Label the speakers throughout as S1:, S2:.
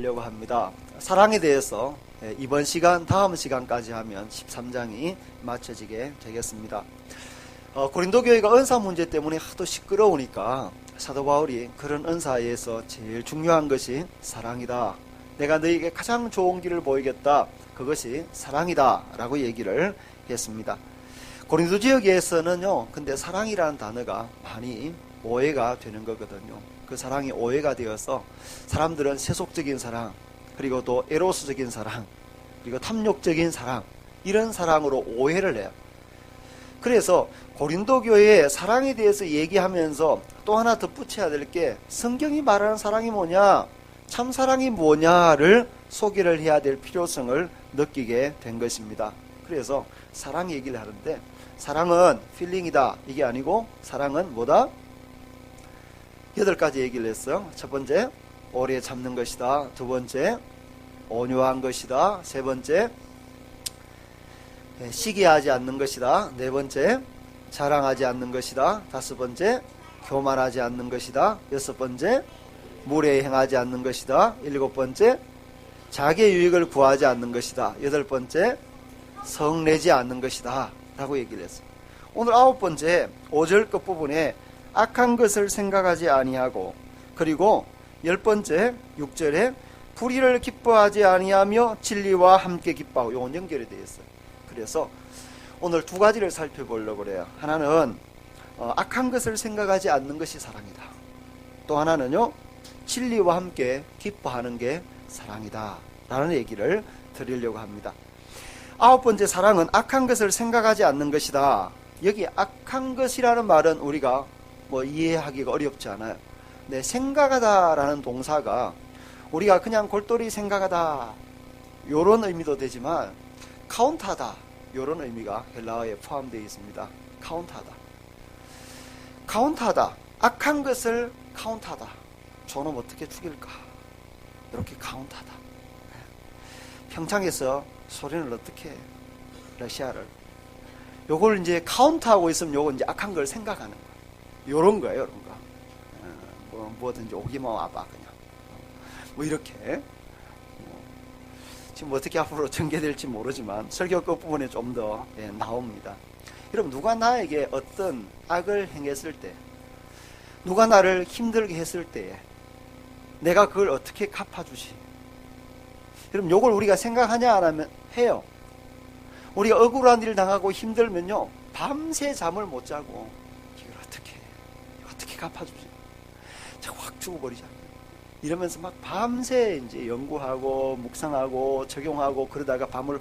S1: 하려고 합니다. 사랑에 대해서 예, 이번 시간, 다음 시간까지 하면 13장이 맞춰지게 되겠습니다. 어, 고린도 교회가 은사 문제 때문에 하도 시끄러우니까 사도 바울이 그런 은사에서 제일 중요한 것이 사랑이다. 내가 너에게 가장 좋은 길을 보이겠다. 그것이 사랑이다. 라고 얘기를 했습니다. 고린도 지역에서는요, 근데 사랑이라는 단어가 많이 오해가 되는 거거든요. 그 사랑이 오해가 되어서 사람들은 세속적인 사랑, 그리고 또 에로스적인 사랑, 그리고 탐욕적인 사랑, 이런 사랑으로 오해를 해요. 그래서 고린도 교회의 사랑에 대해서 얘기하면서 또 하나 덧붙여야 될 게 성경이 말하는 사랑이 뭐냐, 참 사랑이 뭐냐를 소개를 해야 될 필요성을 느끼게 된 것입니다. 그래서 사랑 얘기를 하는데 사랑은 필링이다 이게 아니고 사랑은 뭐다? 여덟 가지 얘기를 했어요. 첫 번째 오래 참는 것이다. 두 번째 온유한 것이다. 세 번째 예, 시기하지 않는 것이다. 네 번째 자랑하지 않는 것이다. 다섯 번째 교만하지 않는 것이다. 여섯 번째 무례 행하지 않는 것이다. 일곱 번째 자기의 유익을 구하지 않는 것이다. 여덟 번째 성내지 않는 것이다. 라고 얘기를 했어요. 오늘 아홉 번째 5절 끝부분에 악한 것을 생각하지 아니하고 그리고 열 번째 6절에 불의를 기뻐하지 아니하며 진리와 함께 기뻐하고 요건 연결이 되어 있어요. 그래서 오늘 두 가지를 살펴보려고 그래요. 하나는 어, 악한 것을 생각하지 않는 것이 사랑이다. 또 하나는요. 진리와 함께 기뻐하는 게 사랑이다. 라는 얘기를 드리려고 합니다. 아홉 번째 사랑은 악한 것을 생각하지 않는 것이다. 여기 악한 것이라는 말은 우리가 뭐 이해하기가 어렵지 않아요. 네, 생각하다라는 동사가 우리가 그냥 골똘히 생각하다 요런 의미도 되지만 카운트하다 요런 의미가 헬라어에 포함되어 있습니다. 카운트하다. 카운트하다. 악한 것을 카운트하다. 저놈 어떻게 죽일까? 이렇게 카운트하다. 평창에서 소련을 어떻게 러시아를 요걸 이제 카운트하고 있으면 요거 이제 악한 걸 생각하는 거예요. 요런 거예요, 요런 거. 어, 뭐 뭐든지 오기만 와봐 그냥. 뭐 이렇게. 어, 지금 어떻게 앞으로 전개될지 모르지만 설교 끝 부분에 좀더 예, 나옵니다. 여러분 누가 나에게 어떤 악을 행했을 때, 누가 나를 힘들게 했을 때에 내가 그걸 어떻게 갚아주시? 여러분 요걸 우리가 생각하냐 안 하면 해요. 우리가 억울한 일 당하고 힘들면요 밤새 잠을 못 자고 갚아주지? 확 죽어버리자. 이러면서 막 밤새 이제 연구하고 묵상하고 적용하고 그러다가 밤을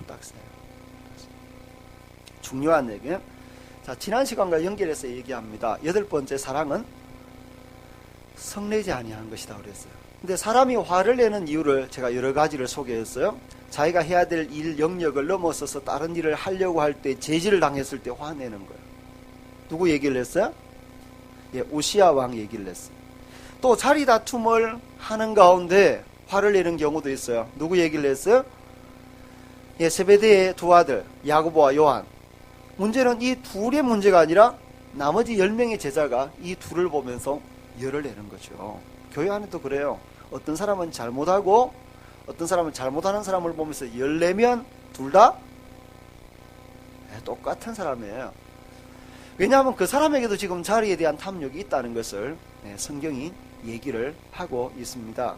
S1: 홀딱 새요. 중요한 얘기. 자 지난 시간과 연결해서 얘기합니다. 여덟 번째 사랑은 성내지 아니한 것이다 그랬어요. 근데 사람이 화를 내는 이유를 제가 여러 가지를 소개했어요. 자기가 해야 될 일 영역을 넘어서서 다른 일을 하려고 할 때 제지를 당했을 때 화내는 거예요. 누구 얘기를 했어요? 예, 우시아 왕 얘기를 했어요. 또 자리 다툼을 하는 가운데 화를 내는 경우도 있어요. 누구 얘기를 했어요? 예, 세베대의 두 아들 야고보와 요한. 문제는 이 둘의 문제가 아니라 나머지 10명의 제자가 이 둘을 보면서 열을 내는 거죠. 교회 안에도 그래요. 어떤 사람은 잘못하고 어떤 사람은 잘못하는 사람을 보면서 열 내면 둘다 네, 똑같은 사람이에요. 왜냐하면 그 사람에게도 지금 자리에 대한 탐욕이 있다는 것을 네, 성경이 얘기를 하고 있습니다.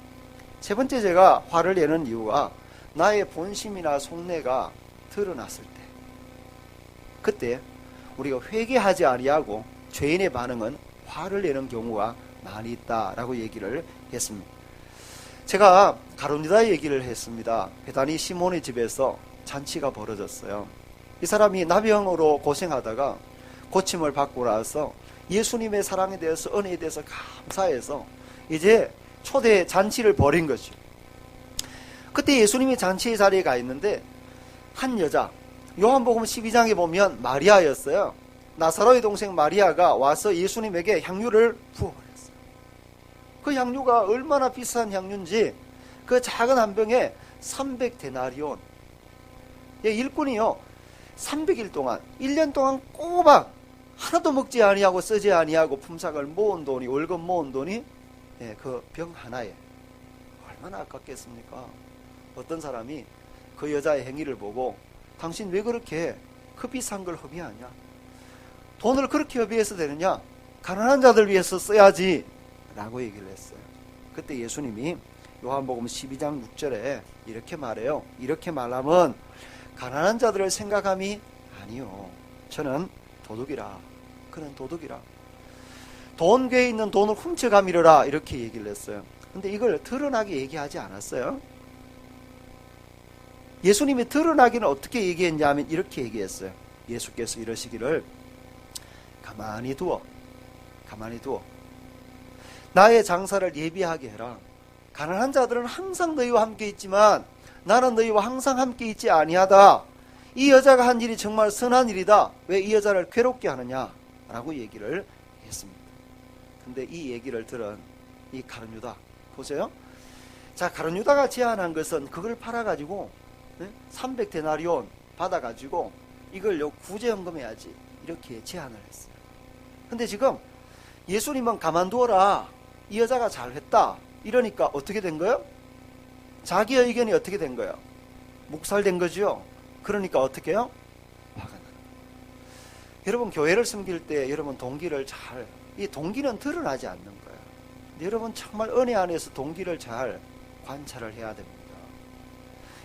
S1: 세 번째 제가 화를 내는 이유가 나의 본심이나 속내가 드러났을 때 그때 우리가 회개하지 아니하고 죄인의 반응은 화를 내는 경우가 많이 있다라고 얘기를 했습니다. 제가 가론유다 얘기를 했습니다. 배단이 시몬의 집에서 잔치가 벌어졌어요. 이 사람이 나병으로 고생하다가 고침을 받고 나서 예수님의 사랑에 대해서 은혜에 대해서 감사해서 이제 초대 잔치를 벌인 거죠. 그때 예수님이 잔치의 자리에 가 있는데 한 여자 요한복음 12장에 보면 마리아였어요. 나사로의 동생 마리아가 와서 예수님에게 향유를 부어 그 향유가 얼마나 비싼 향유인지 그 작은 한 병에 300데나리온. 예, 일꾼이요. 300일 동안 1년 동안 꼬박 하나도 먹지 아니하고 쓰지 아니하고 품삯을 모은 돈이 월급 모은 돈이 예, 그 병 하나에 얼마나 아깝겠습니까? 어떤 사람이 그 여자의 행위를 보고 당신 왜 그렇게 그 비싼 걸 허비하냐? 돈을 그렇게 허비해서 되느냐? 가난한 자들 위해서 써야지. 라고 얘기를 했어요. 그때 예수님이 요한복음 12장 6절에 이렇게 말해요. 이렇게 말하면 가난한 자들을 생각함이 아니요. 저는 도둑이라. 그는 도둑이라. 돈 궤에 있는 돈을 훔쳐가미려라. 이렇게 얘기를 했어요. 근데 이걸 드러나게 얘기하지 않았어요. 예수님이 드러나기는 어떻게 얘기했냐면 이렇게 얘기했어요. 예수께서 이러시기를 가만히 두어. 가만히 두어. 나의 장사를 예비하게 해라. 가난한 자들은 항상 너희와 함께 있지만 나는 너희와 항상 함께 있지 아니하다. 이 여자가 한 일이 정말 선한 일이다. 왜 이 여자를 괴롭게 하느냐? 라고 얘기를 했습니다. 근데 이 얘기를 들은 이 가룟유다 보세요. 자 가룟유다가 제안한 것은 그걸 팔아 가지고 300데나리온 받아 가지고 이걸 요 구제연금해야지 이렇게 제안을 했어요. 근데 지금 예수님은 가만두어라. 이 여자가 잘했다. 이러니까 어떻게 된 거예요? 자기 의견이 어떻게 된 거예요? 묵살된 거죠. 그러니까 어떻게 해요? 화가 나. 여러분 교회를 섬길 때 여러분 동기를 잘, 이 동기는 드러나지 않는 거예요. 여러분 정말 은혜 안에서 동기를 잘 관찰을 해야 됩니다.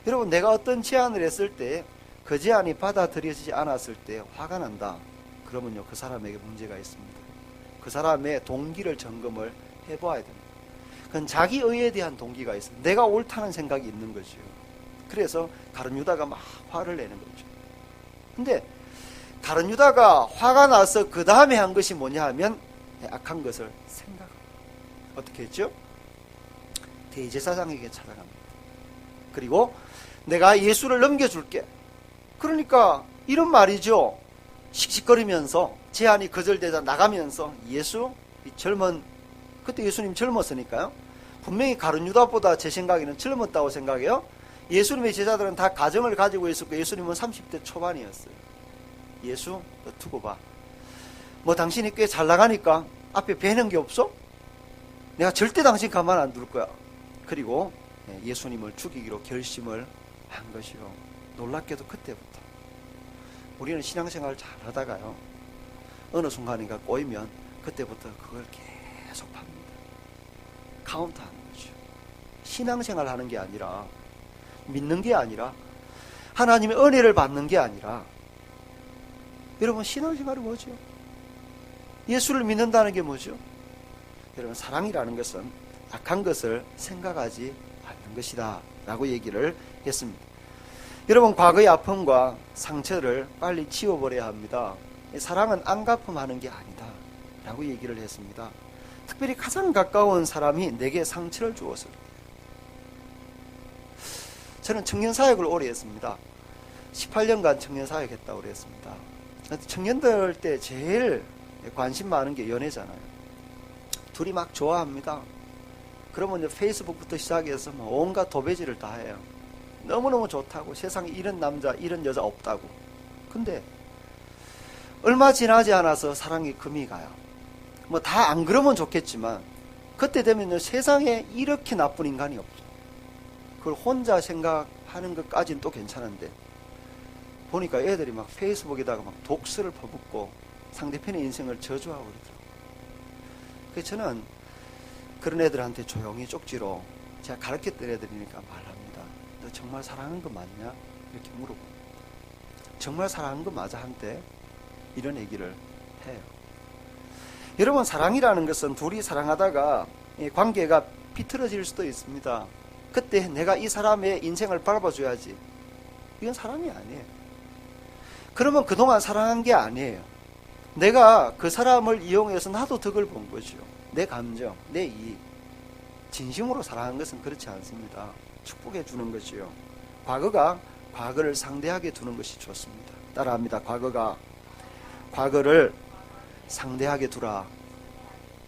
S1: 여러분 내가 어떤 제안을 했을 때 그 제안이 받아들여지지 않았을 때 화가 난다. 그러면요 그 사람에게 문제가 있습니다. 그 사람의 동기를 점검을 해봐야 됩니다. 그건 자기 의에 대한 동기가 있어. 내가 옳다는 생각이 있는 거죠. 그래서 가른 유다가 막 화를 내는 거죠. 근데 가른 유다가 화가 나서 그 다음에 한 것이 뭐냐 하면 악한 것을 생각합니다. 어떻게 했죠? 대제사장에게 찾아갑니다. 그리고 내가 예수를 넘겨줄게. 그러니까 이런 말이죠. 씩씩거리면서 제안이 거절되자 나가면서 예수 이 젊은 그때 예수님 젊었으니까요. 분명히 가룟 유다보다 제 생각에는 젊었다고 생각해요. 예수님의 제자들은 다 가정을 가지고 있었고 예수님은 30대 초반이었어요. 예수 너 두고 봐. 뭐 당신이 꽤 잘 나가니까 앞에 배는 게 없어? 내가 절대 당신 가만 안 둘 거야. 그리고 예, 예수님을 죽이기로 결심을 한 것이요. 놀랍게도 그때부터 우리는 신앙생활 잘 하다가요. 어느 순간인가 꼬이면 그때부터 그걸 계속 팝니다. 카운트 하는 거죠. 신앙생활 하는 게 아니라 믿는 게 아니라 하나님의 은혜를 받는 게 아니라 여러분 신앙생활이 뭐죠? 예수를 믿는다는 게 뭐죠? 여러분 사랑이라는 것은 악한 것을 생각하지 않는 것이다 라고 얘기를 했습니다. 여러분 과거의 아픔과 상처를 빨리 지워버려야 합니다. 사랑은 안 갚음하는 게 아니다 라고 얘기를 했습니다. 특별히 가장 가까운 사람이 내게 상처를 주었을 때 저는 청년사역을 오래 했습니다. 18년간 청년사역 했다고 그랬습니다. 청년들 때 제일 관심 많은 게 연애잖아요. 둘이 막 좋아합니다. 그러면 이제 페이스북부터 시작해서 뭐 온갖 도배질을 다 해요. 너무너무 좋다고 세상에 이런 남자, 이런 여자 없다고. 근데 얼마 지나지 않아서 사랑이 금이 가요. 뭐 다 안 그러면 좋겠지만 그때 되면 세상에 이렇게 나쁜 인간이 없어. 그걸 혼자 생각하는 것까지는 또 괜찮은데 보니까 애들이 막 페이스북에다가 막 독서를 퍼붓고 상대편의 인생을 저주하고 그러더라고요. 그래서 저는 그런 애들한테 조용히 쪽지로 제가 가르쳤던 애들이니까 말합니다. 너 정말 사랑하는 거 맞냐? 이렇게 물어봅니다. 정말 사랑하는 거 맞아 한때 이런 얘기를 해요. 여러분 사랑이라는 것은 둘이 사랑하다가 관계가 비틀어질 수도 있습니다. 그때 내가 이 사람의 인생을 밟아줘야지. 이건 사랑이 아니에요. 그러면 그동안 사랑한 게 아니에요. 내가 그 사람을 이용해서 나도 덕을 본 거죠. 내 감정, 내 이익. 진심으로 사랑한 것은 그렇지 않습니다. 축복해 주는 것이요. 과거가 과거를 상대하게 두는 것이 좋습니다. 따라합니다. 과거가 과거를 상대하게 두라.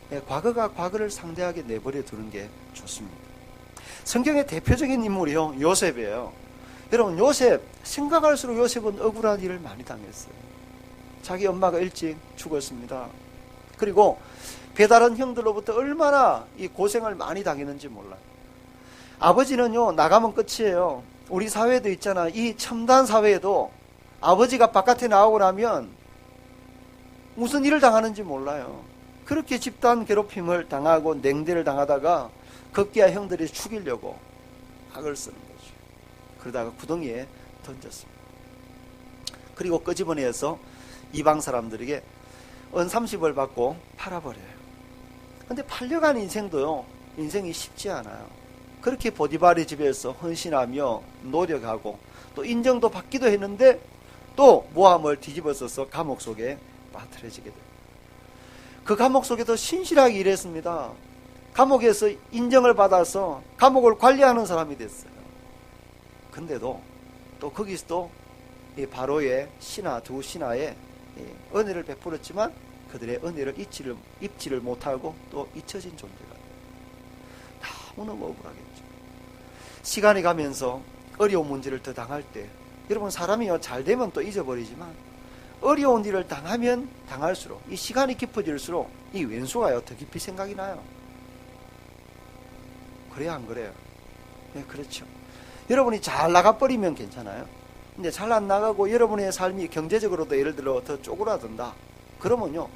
S1: 네, 과거가 과거를 상대하게 내버려 두는 게 좋습니다. 성경의 대표적인 인물이요. 요셉이에요. 여러분, 요셉, 생각할수록 요셉은 억울한 일을 많이 당했어요. 자기 엄마가 일찍 죽었습니다. 그리고 배다른 형들로부터 얼마나 이 고생을 많이 당했는지 몰라요. 아버지는요, 나가면 끝이에요. 우리 사회도 있잖아. 이 첨단 사회에도 아버지가 바깥에 나오고 나면 무슨 일을 당하는지 몰라요. 그렇게 집단 괴롭힘을 당하고 냉대를 당하다가 급기야 형들이 죽이려고 악을 쓰는 거죠. 그러다가 구덩이에 던졌습니다. 그리고 끄집어내서 이방 사람들에게 은 30을 받고 팔아버려요. 근데 팔려간 인생도요, 인생이 쉽지 않아요. 그렇게 보디발의 집에서 헌신하며 노력하고 또 인정도 받기도 했는데 또 모함을 뒤집어 써서 감옥 속에 빠뜨려지게 됩니다. 그 감옥 속에도 신실하게 일했습니다. 감옥에서 인정을 받아서 감옥을 관리하는 사람이 됐어요. 근데도 또 거기서도 이 바로의 신하 두 신하의 은혜를 베풀었지만 그들의 은혜를 잊지를, 입지를 못하고 또 잊혀진 존재가 너무너무 억울하겠죠. 시간이 가면서 어려운 문제를 더 당할 때 여러분 사람이요 잘 되면 또 잊어버리지만 어려운 일을 당하면 당할수록 이 시간이 깊어질수록 이 왼수가요 더 깊이 생각이 나요. 그래야 안 그래요? 네, 그렇죠. 여러분이 잘 나가버리면 괜찮아요. 근데 잘 안 나가고 여러분의 삶이 경제적으로도 예를 들어 더 쪼그라든다. 그러면요.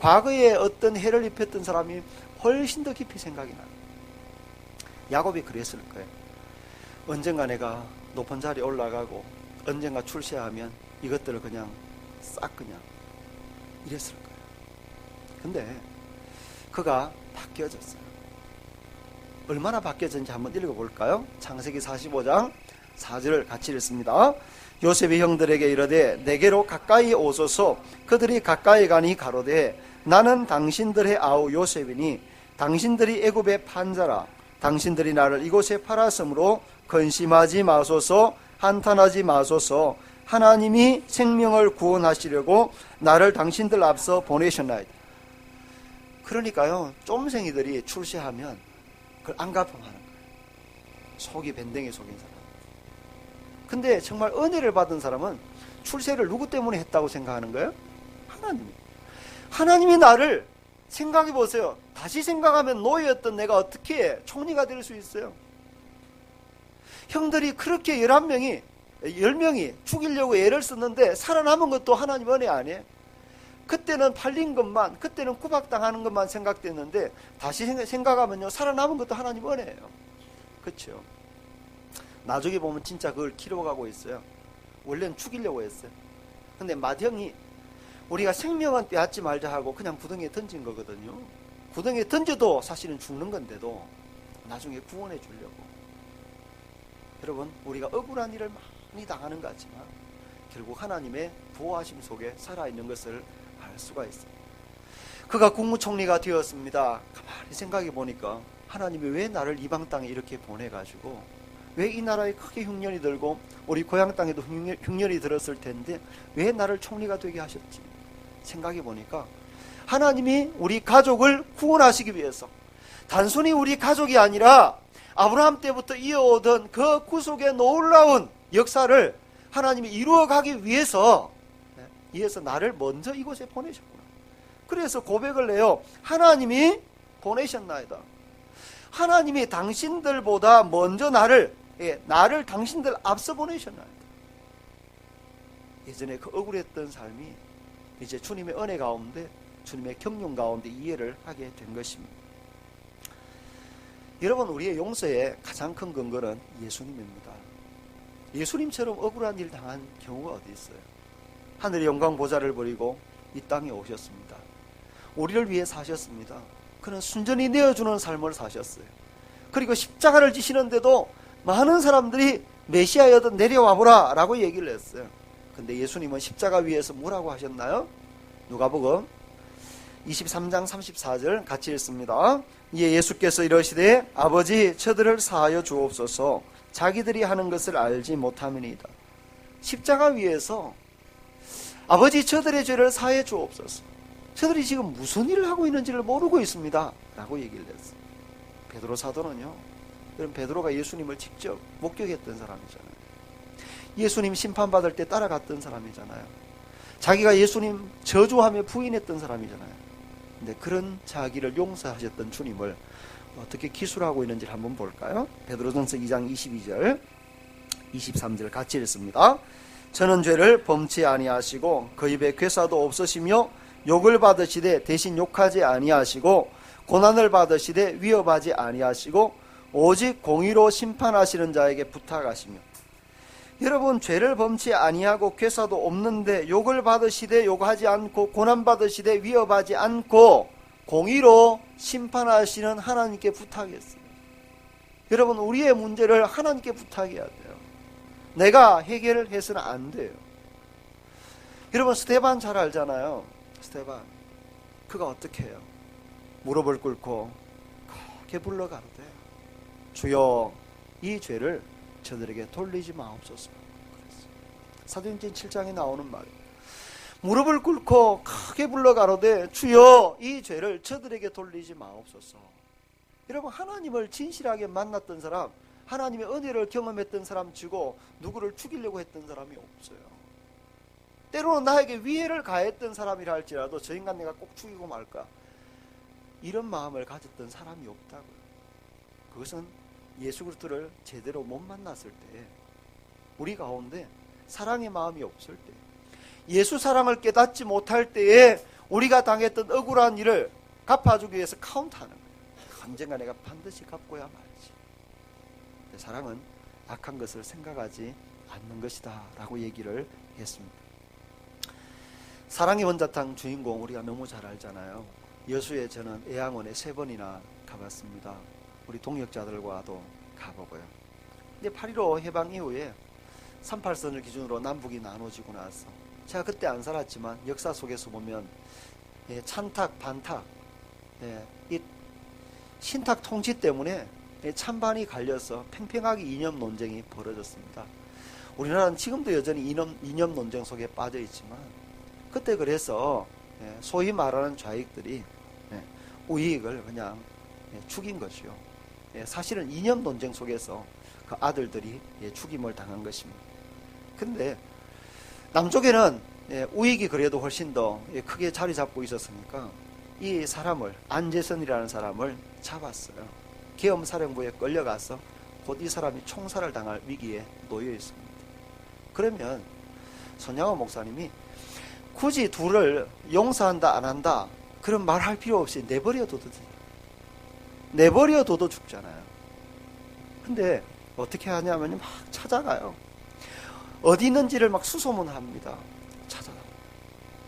S1: 과거에 어떤 해를 입혔던 사람이 훨씬 더 깊이 생각이 나요. 야곱이 그랬을 거예요. 언젠가 내가 높은 자리에 올라가고 언젠가 출세하면 이것들을 그냥 싹 그냥 이랬을 거예요. 근데 그가 바뀌어졌어요. 얼마나 바뀌어졌는지 한번 읽어볼까요? 창세기 45장 4절을 같이 읽습니다. 요셉의 형들에게 이르되 내게로 가까이 오소서 그들이 가까이 가니 가로되 나는 당신들의 아우 요셉이니 당신들이 애굽의 판자라 당신들이 나를 이곳에 팔았으므로 근심하지 마소서 한탄하지 마소서 하나님이 생명을 구원하시려고 나를 당신들 앞서 보내셨나이다. 그러니까요 쫌생이들이 출세하면 그걸 안 갚음하는 거예요. 속이 밴댕이 속인 사람. 근데 정말 은혜를 받은 사람은 출세를 누구 때문에 했다고 생각하는 거예요? 하나님이. 하나님이 나를 생각해 보세요. 다시 생각하면 노예였던 내가 어떻게 총리가 될 수 있어요? 형들이 그렇게 11명이 10명이 죽이려고 애를 썼는데 살아남은 것도 하나님 은혜 아니에요? 그때는 팔린 것만, 그때는 구박당하는 것만 생각됐는데 다시 생각하면요 살아남은 것도 하나님 은혜예요. 그렇죠? 나중에 보면 진짜 그걸 키워가고 있어요. 원래는 죽이려고 했어요. 근데 맏형이 우리가 생명은 빼앗지 말자 하고 그냥 구덩이에 던진 거거든요. 구덩이에 던져도 사실은 죽는 건데도 나중에 구원해 주려고. 여러분, 우리가 억울한 일을 많이 당하는 것 같지만 결국 하나님의 보호하심 속에 살아있는 것을 알 수가 있어요. 그가 국무총리가 되었습니다. 가만히 생각해 보니까 하나님이 왜 나를 이방 땅에 이렇게 보내가지고 왜 이 나라에 크게 흉년이 들고 우리 고향 땅에도 흉년, 이 들었을 텐데 왜 나를 총리가 되게 하셨지? 생각해 보니까 하나님이 우리 가족을 구원하시기 위해서 단순히 우리 가족이 아니라 아브라함 때부터 이어오던 그 구속의 놀라운 역사를 하나님이 이루어가기 위해서 위해서 나를 먼저 이곳에 보내셨구나. 그래서 고백을 해요. 하나님이 보내셨나이다. 하나님이 당신들보다 먼저 나를 예, 나를 당신들 앞서 보내셨나이다. 예전에 그 억울했던 삶이 이제 주님의 은혜 가운데 주님의 경륜 가운데 이해를 하게 된 것입니다. 여러분 우리의 용서의 가장 큰 근거는 예수님입니다. 예수님처럼 억울한 일 당한 경우가 어디 있어요? 하늘의 영광 보좌를 버리고 이 땅에 오셨습니다. 우리를 위해 사셨습니다. 그는 순전히 내어주는 삶을 사셨어요. 그리고 십자가를 지시는데도 많은 사람들이 메시아여도 내려와 보라 라고 얘기를 했어요. 근데 예수님은 십자가 위에서 뭐라고 하셨나요? 누가복음 23장 34절 같이 읽습니다. 이에 예수께서 이러시되 아버지 저들을 사하여 주옵소서 자기들이 하는 것을 알지 못함이니이다. 십자가 위에서 아버지 저들의 죄를 사해 주옵소서. 저들이 지금 무슨 일을 하고 있는지를 모르고 있습니다. 라고 얘기를 했어요. 베드로 사도는요. 여러분 베드로가 예수님을 직접 목격했던 사람이잖아요. 예수님 심판받을 때 따라갔던 사람이잖아요. 자기가 예수님 저주하며 부인했던 사람이잖아요. 근데 그런 자기를 용서하셨던 주님을 어떻게 기술하고 있는지 한번 볼까요? 베드로전서 2장 22절 23절 같이 읽습니다. 저는 죄를 범치 아니하시고 그 입에 괴사도 없으시며 욕을 받으시되 대신 욕하지 아니하시고 고난을 받으시되 위협하지 아니하시고 오직 공의로 심판하시는 자에게 부탁하시며 여러분 죄를 범치 아니하고 괴사도 없는데 욕을 받으시되 욕하지 않고 고난 받으시되 위협하지 않고 공의로 심판하시는 하나님께 부탁했어요. 여러분 우리의 문제를 하나님께 부탁해야 돼요. 내가 해결을 해서는 안 돼요. 여러분 스테반 잘 알잖아요. 스테반 그가 어떻게 해요? 무릎을 꿇고 크게 불러가로되 주여 이 죄를 저들에게 돌리지 마옵소서. 사도행전 7장에 나오는 말이에요. 무릎을 꿇고 크게 불러 가로되 주여 이 죄를 저들에게 돌리지 마옵소서. 여러분 하나님을 진실하게 만났던 사람, 하나님의 은혜를 경험했던 사람 치고 누구를 죽이려고 했던 사람이 없어요. 때로는 나에게 위해를 가했던 사람이라 할지라도 저 인간 내가 꼭 죽이고 말까 이런 마음을 가졌던 사람이 없다고요. 그것은 예수 그리스도를 제대로 못 만났을 때 우리 가운데 사랑의 마음이 없을 때 예수 사랑을 깨닫지 못할 때에 우리가 당했던 억울한 일을 갚아주기 위해서 카운트하는 거예요. 언젠가 내가 반드시 갚고야 말지. 사랑은 악한 것을 생각하지 않는 것이다 라고 얘기를 했습니다. 사랑의 원자탕 주인공 우리가 너무 잘 알잖아요. 여수에 저는 애양원에 세 번이나 가봤습니다. 우리 동역자들과도 가보고요. 근데 8.15 해방 이후에 38선을 기준으로 남북이 나눠지고 나서 제가 그때 안 살았지만 역사 속에서 보면 예, 찬탁, 반탁, 예, 이 신탁 통치 때문에 예, 찬반이 갈려서 팽팽하게 이념 논쟁이 벌어졌습니다. 우리나라는 지금도 여전히 이념, 이념 논쟁 속에 빠져 있지만 그때 그래서 예, 소위 말하는 좌익들이 예, 우익을 그냥 예, 죽인 것이요. 예, 사실은 이념 논쟁 속에서 그 아들들이 예, 죽임을 당한 것입니다. 근데 남쪽에는 예, 우익이 그래도 훨씬 더 예, 크게 자리 잡고 있었으니까 이 사람을 안재선이라는 사람을 잡았어요. 계엄사령부에 끌려가서 곧 이 사람이 총살을 당할 위기에 놓여 있습니다. 그러면 손양호 목사님이 굳이 둘을 용서한다 안 한다 그런 말 할 필요 없이 내버려둬도 돼. 내버려둬도 죽잖아요. 근데 어떻게 하냐면 막 찾아가요. 어디 있는지를 막 수소문합니다. 찾아.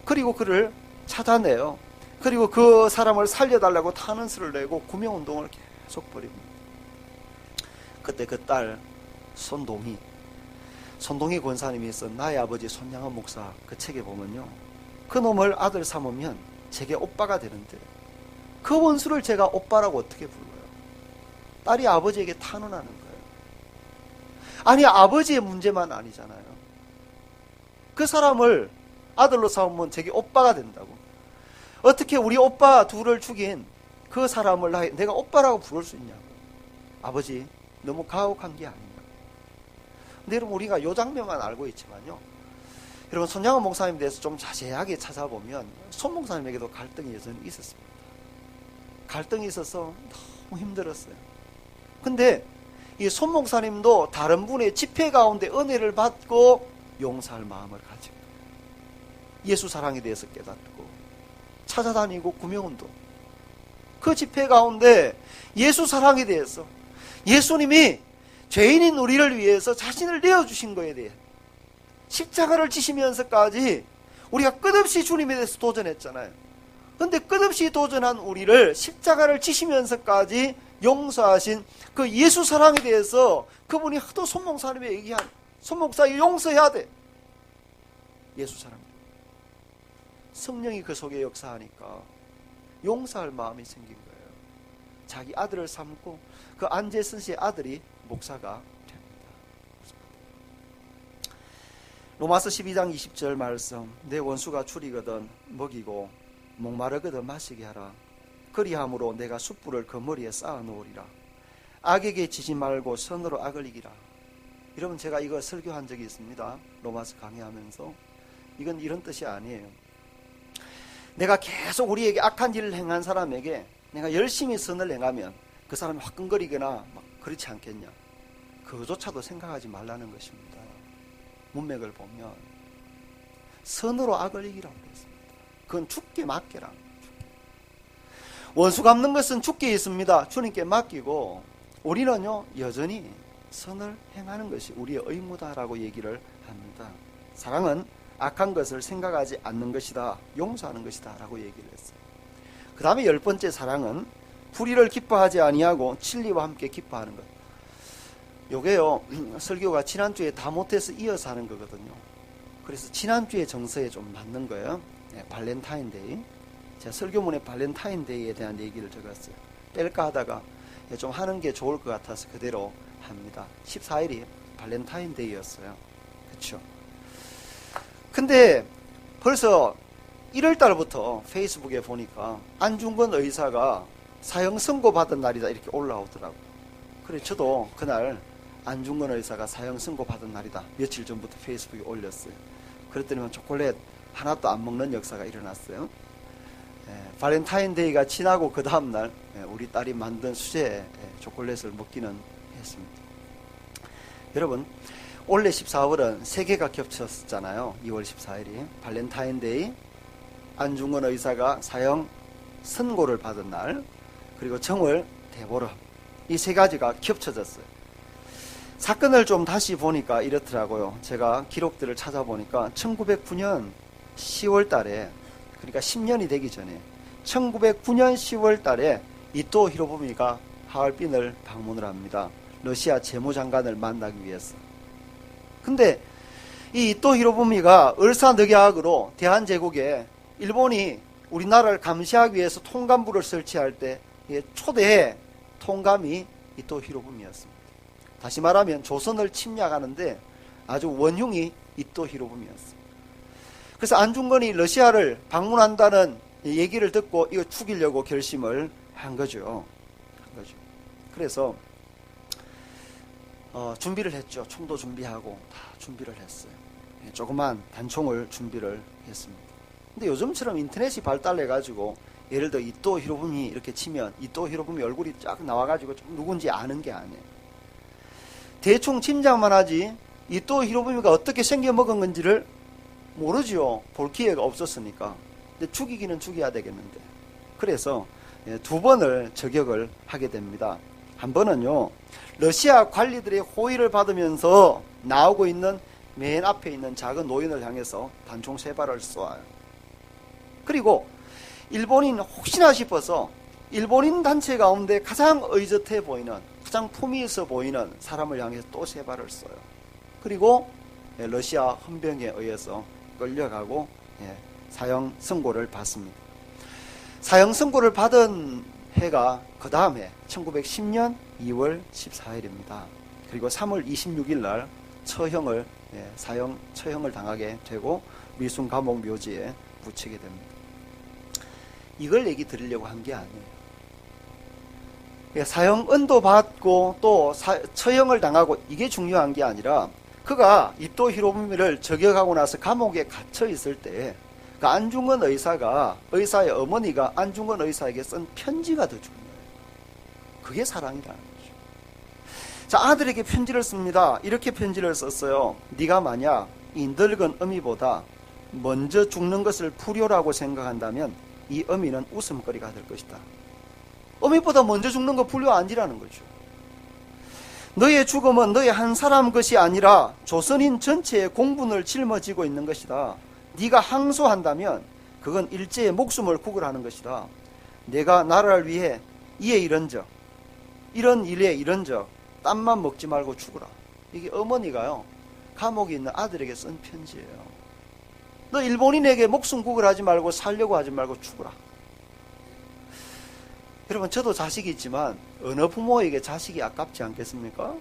S1: 그리고 그를 찾아내요. 그리고 그 사람을 살려달라고 수를 내고 구명운동을 계속 벌입니다. 그때 그 딸 손동희 손동희 권사님이 쓴 나의 아버지 손양한 목사 그 책에 보면요. 그 놈을 아들 삼으면 제게 오빠가 되는데 그 원수를 제가 오빠라고 어떻게 불러요? 딸이 아버지에게 탄원하는 거예요. 아니 아버지의 문제만 아니잖아요. 그 사람을 아들로 삼으면 제게 오빠가 된다고. 어떻게 우리 오빠 둘을 죽인 그 사람을 내가 오빠라고 부를 수 있냐고. 아버지 너무 가혹한 게 아닌가. 근데 여러분 우리가 요 장면만 알고 있지만요. 여러분 손양원 목사님에 대해서 좀 자세하게 찾아보면 손 목사님에게도 갈등이 여전히 있었습니다. 갈등이 있어서 너무 힘들었어요. 근데 이 손 목사님도 다른 분의 집회 가운데 은혜를 받고 용서할 마음을 가지고 예수 사랑에 대해서 깨닫고 찾아다니고 구명운동 그 집회 가운데 예수 사랑에 대해서 예수님이 죄인인 우리를 위해서 자신을 내어주신 거에 대해 십자가를 지시면서까지 우리가 끝없이 주님에 대해서 도전했잖아요. 근데 끝없이 도전한 우리를 십자가를 지시면서까지 용서하신 그 예수 사랑에 대해서 그분이 하도 손목사님에 얘기한 손목사 용서해야 돼. 예수 사랑. 성령이 그 속에 역사하니까 용서할 마음이 생긴 거예요. 자기 아들을 삼고 그 안재선 씨의 아들이 목사가 됩니다. 로마서 12장 20절 말씀 내 원수가 줄이거든 먹이고 목마르거든 마시게 하라. 그리함으로 내가 숯불을 그 머리에 쌓아 놓으리라. 악에게 지지 말고 선으로 악을 이기라. 여러분 제가 이거 설교한 적이 있습니다. 로마서 강의하면서 이건 이런 뜻이 아니에요. 내가 계속 우리에게 악한 일을 행한 사람에게 내가 열심히 선을 행하면 그 사람이 화끈거리거나 막 그렇지 않겠냐. 그조차도 생각하지 말라는 것입니다. 문맥을 보면 선으로 악을 이기라고 그랬습니다. 그건 죽게 맡겨라. 원수 갚는 것은 죽게 있습니다. 주님께 맡기고 우리는요 여전히 선을 행하는 것이 우리의 의무다라고 얘기를 합니다. 사랑은 악한 것을 생각하지 않는 것이다. 용서하는 것이다라고 얘기를 했어요. 그 다음에 열 번째 사랑은 불의를 기뻐하지 아니하고 진리와 함께 기뻐하는 것. 요게요 설교가 지난주에 다 못해서 이어서 하는 거거든요. 그래서 지난주에 정서에 좀 맞는 거예요. 네, 발렌타인데이. 제가 설교문에 발렌타인데이에 대한 얘기를 적었어요. 뺄까 하다가 좀 하는 게 좋을 것 같아서 그대로 합니다. 14일이 발렌타인데이였어요. 그렇죠? 근데 벌써 1월 달부터 페이스북에 보니까 안중근 의사가 사형 선고 받은 날이다 이렇게 올라오더라고. 그래 저도 그날 안중근 의사가 사형 선고 받은 날이다. 며칠 전부터 페이스북에 올렸어요. 그랬더니 초콜릿 하나도 안 먹는 역사가 일어났어요. 예, 발렌타인데이가 지나고 그 다음날 예, 우리 딸이 만든 수제 예, 초콜릿을 먹기는 했습니다. 여러분 올해 14월은 세 개가 겹쳤잖아요. 2월 14일이 발렌타인데이, 안중근 의사가 사형 선고를 받은 날, 그리고 정월 대보름 이 세 가지가 겹쳐졌어요. 사건을 좀 다시 보니까 이렇더라고요. 제가 기록들을 찾아보니까 1909년 10월 달에 그러니까 10년이 되기 전에 1909년 10월 달에 이토 히로부미가 하얼빈을 방문을 합니다. 러시아 재무장관을 만나기 위해서. 근데 이 이토 히로부미가 을사늑약으로 대한제국에 일본이 우리나라를 감시하기 위해서 통감부를 설치할 때 초대 통감이 이토 히로부미였습니다. 다시 말하면 조선을 침략하는데 아주 원흉이 이토 히로부미였습니다. 그래서 안중근이 러시아를 방문한다는 얘기를 듣고 이거 죽이려고 결심을 한 거죠. 한 거죠. 그래서 어, 준비를 했죠. 총도 준비하고 다 준비를 했어요. 예, 조그만 단총을 준비를 했습니다. 근데 요즘처럼 인터넷이 발달해 가지고 예를 들어 이또 히로부미 이렇게 치면 이또 히로부미 얼굴이 쫙 나와 가지고 좀 누군지 아는 게 아니에요. 대충 짐작만 하지 이또 히로부미가 어떻게 생겨 먹은 건지를 모르지요. 볼 기회가 없었으니까. 근데 죽이기는 죽여야 되겠는데. 그래서 예, 두 번을 저격을 하게 됩니다. 한 번은요, 러시아 관리들의 호의를 받으면서 나오고 있는 맨 앞에 있는 작은 노인을 향해서 단총 세 발을 쏘아요. 그리고 일본인 혹시나 싶어서 일본인 단체 가운데 가장 의젓해 보이는, 가장 품위 있어 보이는 사람을 향해서 또 세 발을 쏘요. 그리고 예, 러시아 헌병에 의해서 끌려가고 예, 사형 선고를 받습니다. 사형 선고를 받은 해가 그 다음에 1910년 2월 14일입니다. 그리고 3월 26일 날 처형을 예, 사형 처형을 당하게 되고 미순 감옥 묘지에 묻히게 됩니다. 이걸 얘기 드리려고 한 게 아니에요. 예, 사형 은도 받고 또 사, 처형을 당하고 이게 중요한 게 아니라 그가 이토 히로부미를 저격하고 나서 감옥에 갇혀 있을 때 그 안중근 의사가 의사의 어머니가 안중근 의사에게 쓴 편지가 더 중요해요. 그게 사랑이라는 거죠. 자 아들에게 편지를 씁니다. 이렇게 편지를 썼어요. 네가 만약 이 늙은 어미보다 먼저 죽는 것을 불효라고 생각한다면 이 어미는 웃음거리가 될 것이다. 어미보다 먼저 죽는 거 불효 아니라는 거죠. 너의 죽음은 너의 한 사람 것이 아니라 조선인 전체의 공분을 짊어지고 있는 것이다. 네가 항소한다면 그건 일제의 목숨을 구걸하는 것이다. 내가 나라를 위해 이에 이런적 이런 일에 이런적 땀만 먹지 말고 죽어라. 이게 어머니가요 감옥에 있는 아들에게 쓴 편지예요. 너 일본인에게 목숨 구걸하지 말고 살려고 하지 말고 죽어라. 여러분 저도 자식이 있지만 어느 부모에게 자식이 아깝지 않겠습니까?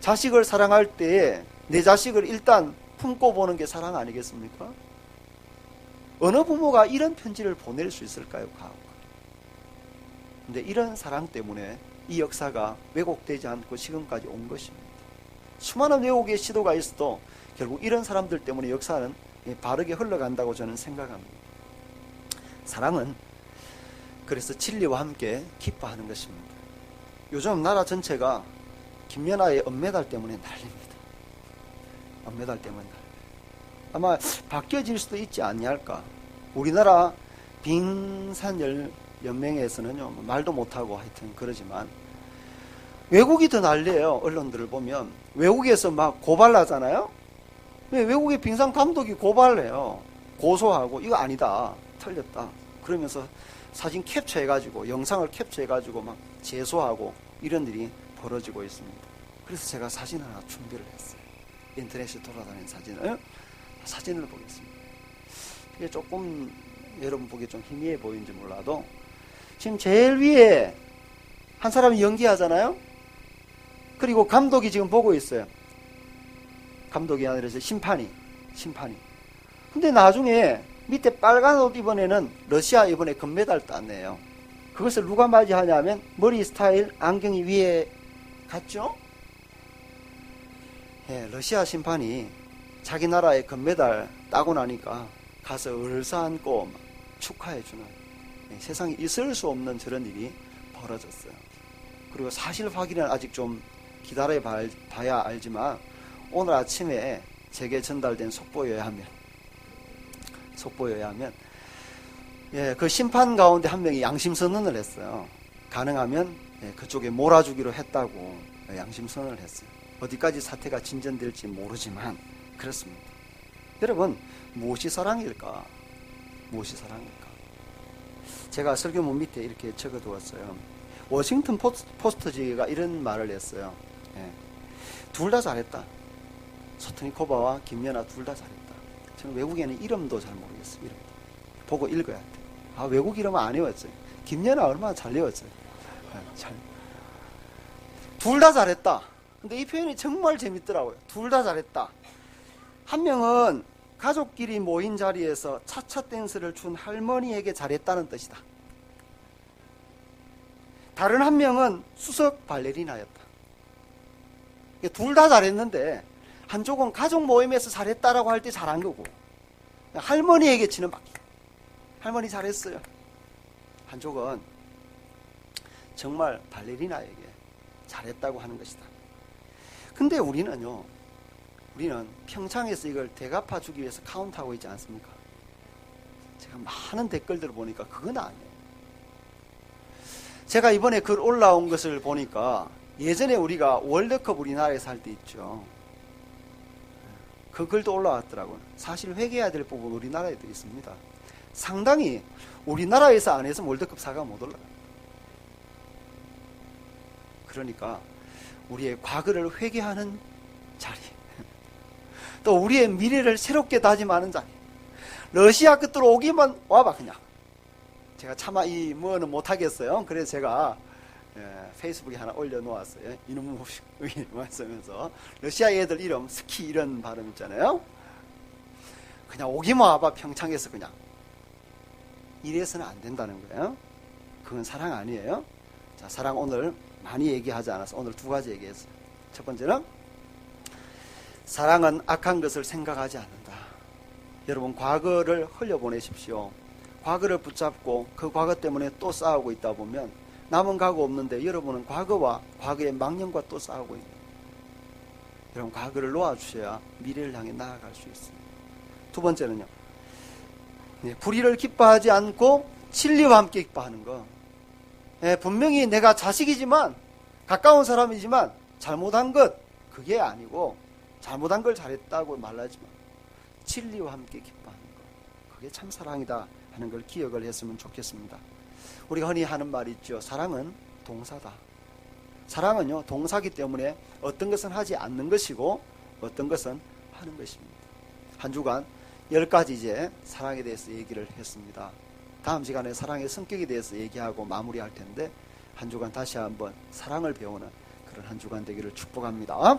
S1: 자식을 사랑할 때내 자식을 일단 품고 보는 게 사랑 아니겠습니까? 어느 부모가 이런 편지를 보낼 수 있을까요? 근데 이런 사랑 때문에 이 역사가 왜곡되지 않고 지금까지 온 것입니다. 수많은 왜곡의 시도가 있어도 결국 이런 사람들 때문에 역사는 바르게 흘러간다고 저는 생각합니다. 사랑은 그래서 진리와 함께 기뻐하는 것입니다. 요즘 나라 전체가 김연아의 은메달 때문에 난립니다. 은메달 때문에 난립니다. 아마 바뀌어질 수도 있지 않냐할까. 우리나라 빙산열 연맹에서는요 뭐 말도 못하고 하여튼 그러지만 외국이 더 난리예요. 언론들을 보면 외국에서 막 고발하잖아요. 왜 외국의 빙상 감독이 고발해요. 고소하고 이거 아니다. 틀렸다. 그러면서 사진 캡처해가지고 영상을 캡처해가지고 막 제소하고 이런 일이 벌어지고 있습니다. 그래서 제가 사진 하나 준비를 했어요. 인터넷에 돌아다니는 사진을 사진을 보겠습니다. 이게 조금 여러분 보기에 좀 희미해 보이는지 몰라도 지금 제일 위에 한 사람이 연기하잖아요. 그리고 감독이 지금 보고 있어요. 감독이 아니라 심판이 심판이. 근데 나중에 밑에 빨간 옷 이번에는 러시아 이번에 금메달 땄네요. 그것을 누가 맞이하냐면 머리 스타일 안경이 위에 갔죠? 예, 러시아 심판이 자기 나라의 금메달 따고 나니까 가서 얼싸안고 축하해주는 예, 세상에 있을 수 없는 저런 일이 벌어졌어요. 그리고 사실 확인은 아직 좀 기다려 봐야 알지만 오늘 아침에 제게 전달된 속보여야 하면 속보여야 하면 예, 그 심판 가운데 한 명이 양심 선언을 했어요. 가능하면 예, 그쪽에 몰아주기로 했다고 양심 선언을 했어요. 어디까지 사태가 진전될지 모르지만 그렇습니다. 여러분 무엇이 사랑일까? 무엇이 사랑일까? 제가 설교문 밑에 이렇게 적어두었어요. 워싱턴 포스트지가 이런 말을 했어요. 예, 둘 다 잘했다. 소트니코바와 김연아 둘 다 잘했다. 저는 외국에는 이름도 잘 모르겠어요. 이름 보고 읽어야 돼. 아 외국 이름 안 외웠어요. 김연아 얼마나 잘 외웠어요. 잘. 둘 다 잘했다. 근데 이 표현이 정말 재밌더라고요. 둘 다 잘했다. 한 명은 가족끼리 모인 자리에서 차차 댄스를 춘 할머니에게 잘했다는 뜻이다. 다른 한 명은 수석 발레리나였다. 둘 다 잘했는데 한쪽은 가족 모임에서 잘했다라고 할 때 잘한 거고 할머니에게 치는 바퀴. 할머니 잘했어요. 한쪽은 정말 발레리나에게 잘했다고 하는 것이다. 근데 우리는요, 우리는 평창에서 이걸 대갚아 주기 위해서 카운트하고 있지 않습니까? 제가 많은 댓글들을 보니까 그건 아니에요. 제가 이번에 글 올라온 것을 보니까 예전에 우리가 월드컵 우리나라에서 할 때 있죠. 그 글도 올라왔더라고요. 사실 회개해야 될 부분 우리나라에도 있습니다. 상당히 우리나라에서 안 해서 월드컵 사가 못 올라가요. 그러니까 우리의 과거를 회개하는 자리. 또 우리의 미래를 새롭게 다짐하는 자리. 러시아 끝으로 오기만 와봐 그냥. 제가 차마 이 뭐는 못하겠어요. 그래서 제가 예, 페이스북에 하나 올려놓았어요. 이놈의 말씀면서 러시아 애들 이름 스키 이런 발음 있잖아요. 그냥 오기만 와봐 평창에서 그냥 이래서는 안 된다는 거예요. 그건 사랑 아니에요. 자 사랑 오늘 많이 얘기하지 않아서 오늘 두 가지 얘기했어요. 첫 번째는 사랑은 악한 것을 생각하지 않는다. 여러분 과거를 흘려보내십시오. 과거를 붙잡고 그 과거 때문에 또 싸우고 있다 보면 남은 과거 없는데 여러분은 과거와 과거의 망령과 또 싸우고 있는 여러분 과거를 놓아주셔야 미래를 향해 나아갈 수 있습니다. 두 번째는요. 네, 불의를 기뻐하지 않고 진리와 함께 기뻐하는 거. 네, 분명히 내가 자식이지만 가까운 사람이지만 잘못한 것 그게 아니고 잘못한 걸 잘했다고 말하지만 진리와 함께 기뻐하는 거. 그게 참 사랑이다 하는 걸 기억을 했으면 좋겠습니다. 우리가 흔히 하는 말이 있죠. 사랑은 동사다. 사랑은요, 동사기 때문에 어떤 것은 하지 않는 것이고 어떤 것은 하는 것입니다. 한 주간 열 가지 이제 사랑에 대해서 얘기를 했습니다. 다음 시간에 사랑의 성격에 대해서 얘기하고 마무리할 텐데 한 주간 다시 한번 사랑을 배우는 그런 한 주간 되기를 축복합니다.